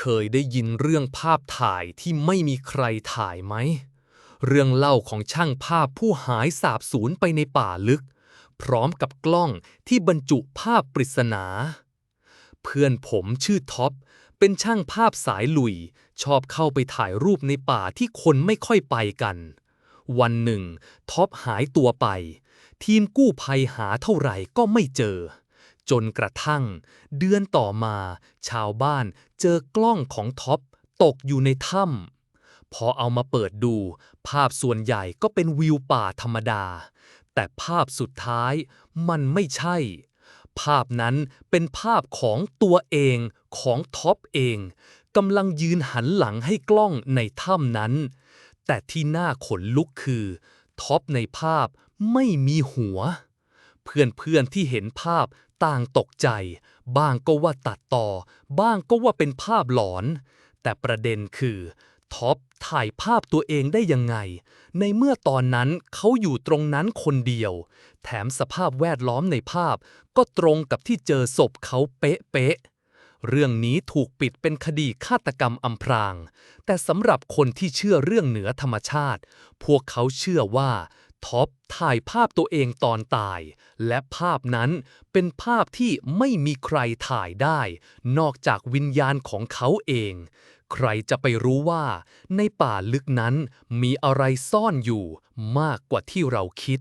เคยได้ยินเรื่องภาพถ่ายที่ไม่มีใครถ่ายไหม เรื่องเล่าของช่างภาพผู้หายสาบสูญไปในป่าลึก พร้อมกับกล้องที่บรรจุภาพปริศนา เพื่อนผมชื่อท็อป เป็นช่างภาพสายลุย ชอบเข้าไปถ่ายรูปในป่าที่คนไม่ค่อยไปกัน วันหนึ่งท็อปหายตัวไป ทีมกู้ภัยหาเท่าไหร่ก็ไม่เจอ จนกระทั่ง เดือนต่อมา ชาวบ้านเจอกล้องของท็อปตกอยู่ในถ้ำพอเอามาเปิดดู ภาพส่วนใหญ่ก็เป็นวิวป่าธรรมดา แต่ภาพสุดท้ายมันไม่ใช่ ภาพนั้นเป็นภาพของตัวเองของท็อปเองกำลังยืนหันหลังให้กล้องในถ้ำนั้น แต่ที่น่าขนลุกคือท็อปในภาพไม่มีหัว เพื่อนๆที่เห็นภาพต่างตกใจ บ้างก็ว่าตัดต่อ บ้างก็ว่าเป็นภาพหลอน แต่ประเด็นคือท็อปถ่ายภาพตัวเองได้ยังไง ในเมื่อตอนนั้นเขาอยู่ตรงนั้นคนเดียว แถมสภาพแวดล้อมในภาพ ก็ตรงกับที่เจอศพเขาเป๊ะๆเรื่องนี้ถูกปิดเป็นคดีฆาตกรรมอำพราง แต่สำหรับคนที่เชื่อเรื่องเหนือธรรมชาติ พวกเขาเชื่อว่า ท็อปถ่ายภาพตัวเองตอนตาย และภาพนั้นเป็นภาพที่ไม่มีใครถ่ายได้ นอกจากวิญญาณของเขาเอง ใครจะไปรู้ว่า ในป่าลึกนั้นมีอะไรซ่อนอยู่มากกว่าที่เราคิด